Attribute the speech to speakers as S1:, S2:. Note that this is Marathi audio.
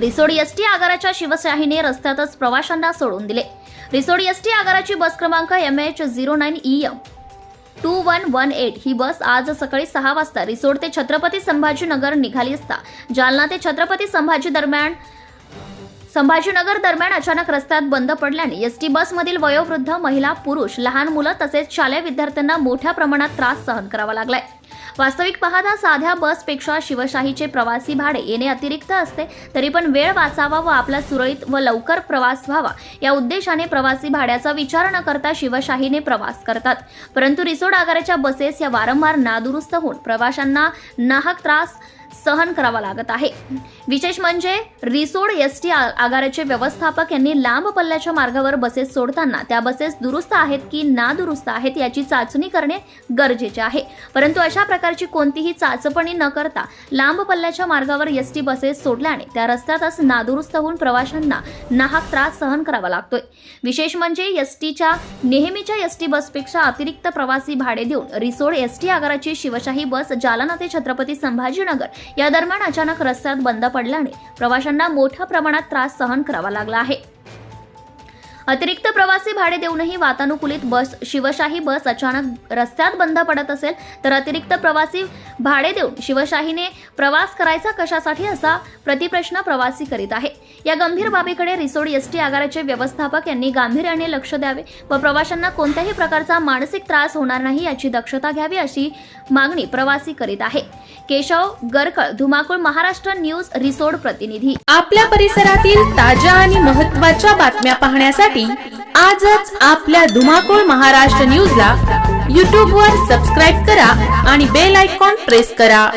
S1: रिसोड एसटी आगाराच्या शिवशाहीने रस्त्यातच प्रवाशांना सोडून दिले. रिसोड एसटी आगाराची बस क्रमांक M H zero nine E M two one one eight ही बस आज सकाळी सहा वाजता रिसोड ते छत्रपती संभाजीनगर निघाली असता. जालना ते छत्रपती संभाजी दरम्यान संभाजीनगर दरम्यान अचानक रस्त्यात बंद पडल्याने एसटी बसमधील वयोवृद्ध महिला पुरुष लहान मुलं तसेच शालेय विद्यार्थ्यांना मोठ्या प्रमाणात त्रास सहन करावा लागलाय. वास्तविक पाहता साध्या बसपेक्षा शिवशाहीचे प्रवासी भाडे येणे अतिरिक्त असते तरी पण वेळ वाचावा व आपला सुरळीत व लवकर प्रवास व्हावा या उद्देशाने प्रवासी भाड्याचा विचार न करता शिवशाहीने प्रवास करतात. परंतु रिसोड आगाराच्या बसेस या वारंवार नादुरुस्त होऊन प्रवाशांना नाहक त्रास सहन करावा लागत आहे. विशेष म्हणजे रिसोड एस टी आगाराचे व्यवस्थापक यांनी लांब पल्ल्याच्या मार्गावर बसेस सोडताना त्या बसेस दुरुस्त आहेत की नादुरुस्त आहेत याची चाचणी करणे गरजेचे आहे. परंतु अशा प्रकारची कोणतीही चाचपणी न करता लांब पल्ल्याच्या मार्गावर एस टी बसेस सोडल्याने त्या रस्त्यातच नादुरुस्त होऊन प्रवाशांना नाहक त्रास सहन करावा लागतोय. विशेष म्हणजे एस टीच्या नेहमीच्या एस टी बसपेक्षा अतिरिक्त प्रवासी भाडे देऊन रिसोड एस टी आगाराची शिवशाही बस जालना ते छत्रपती संभाजीनगर या दरम्यान अचानक रस्त्यात बंद पडल्याने प्रवाशांना मोठ्या प्रमाणात त्रास सहन करावा लागला आहे. अतिरिक्त प्रवासी भाडे देऊनही वातानुकूलित बस शिवशाही बस अचानक रस्त्यात बंद पडत असेल तर अतिरिक्त प्रवासी भाडे देऊन शिवशाहीने प्रवास करायचा कशासाठी असा प्रतिप्रश्न प्रवासी करीत आहे. या गंभीर बाबीकडे रिसोड एस टी आगाराचे व्यवस्थापक यांनी गांभीर्याने लक्ष द्यावे. व प्रवाशांना कोणत्याही प्रकारचा मानसिक त्रास होणार नाही याची दक्षता घ्यावी अशी मागणी प्रवासी करीत आहे. केशव गरकळ धुमाकूळ महाराष्ट्र न्यूज रिसोड प्रतिनिधी.
S2: आपल्या परिसरातील ताज्या आणि महत्त्वाच्या बातम्या पाहण्यासाठी आजच आपल्या धुमाकूळ महाराष्ट्र न्यूजला यूट्यूबवर वर सबस्क्राईब करा आणि बेल आयकॉन प्रेस करा.